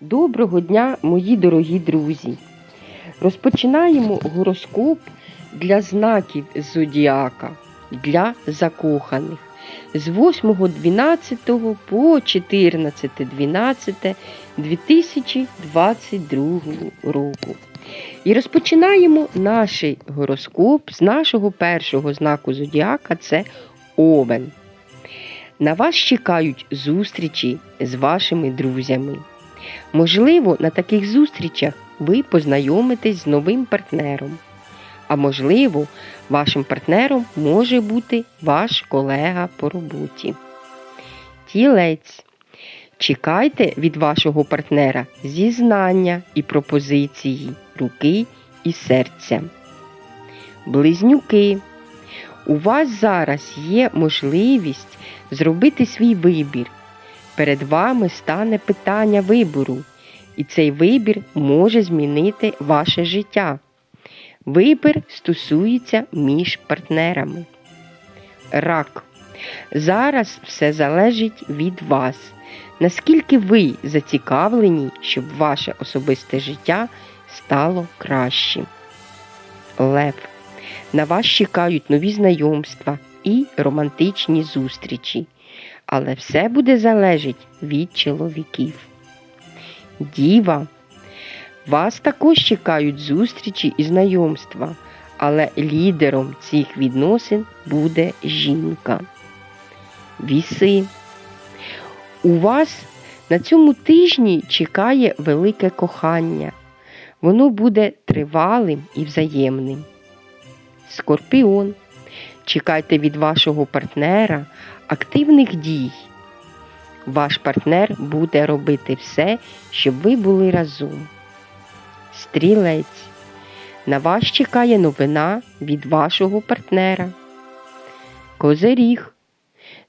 Доброго дня, мої дорогі друзі! Розпочинаємо гороскоп для знаків зодіака для закоханих з 8.12 по 14.12.2022 року. І розпочинаємо наш гороскоп з нашого першого знаку зодіака це Овен. На вас чекають зустрічі з вашими друзями. Можливо, на таких зустрічах ви познайомитесь з новим партнером. А можливо, вашим партнером може бути ваш колега по роботі. Тілець. Чекайте від вашого партнера зізнання і пропозиції руки і серця. Близнюки. У вас зараз є можливість зробити свій вибір. Перед вами стане питання вибору, і цей вибір може змінити ваше життя. Вибір стосується між партнерами. Рак. Зараз все залежить від вас. Наскільки ви зацікавлені, щоб ваше особисте життя стало кращим. Лев. На вас чекають нові знайомства і романтичні зустрічі. Але все буде залежить від чоловіків. Діва. Вас також чекають зустрічі і знайомства, але лідером цих відносин буде жінка. Віси. У вас на цьому тижні чекає велике кохання. Воно буде тривалим і взаємним. Скорпіон. Чекайте від вашого партнера активних дій. Ваш партнер буде робити все, щоб ви були разом. Стрілець. На вас чекає новина від вашого партнера. Козиріг.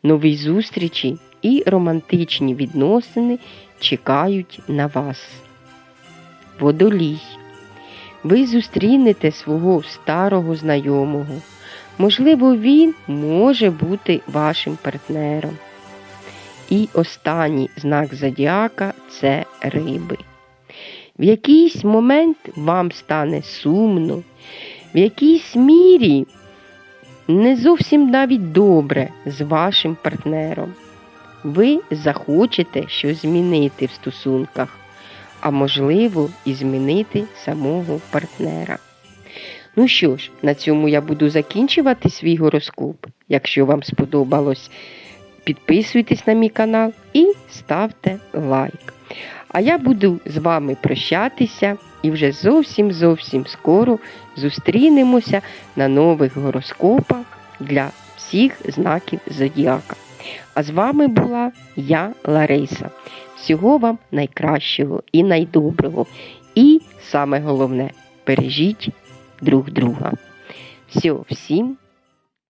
Нові зустрічі і романтичні відносини чекають на вас. Водолій. Ви зустрінете свого старого знайомого. Можливо, він може бути вашим партнером. І останній знак зодіака це риби. В якийсь момент вам стане сумно, в якійсь мірі не зовсім навіть добре з вашим партнером. Ви захочете щось змінити в стосунках, а можливо, і змінити самого партнера. Ну що ж, на цьому я буду закінчувати свій гороскоп. Якщо вам сподобалось, підписуйтесь на мій канал і ставте лайк. А я буду з вами прощатися і вже зовсім зовсім скоро зустрінемося на нових гороскопах для всіх знаків Зодіака. А з вами була я, Лариса. Всього вам найкращого і найдоброго. І саме головне, бережіть друг друга. Все, всім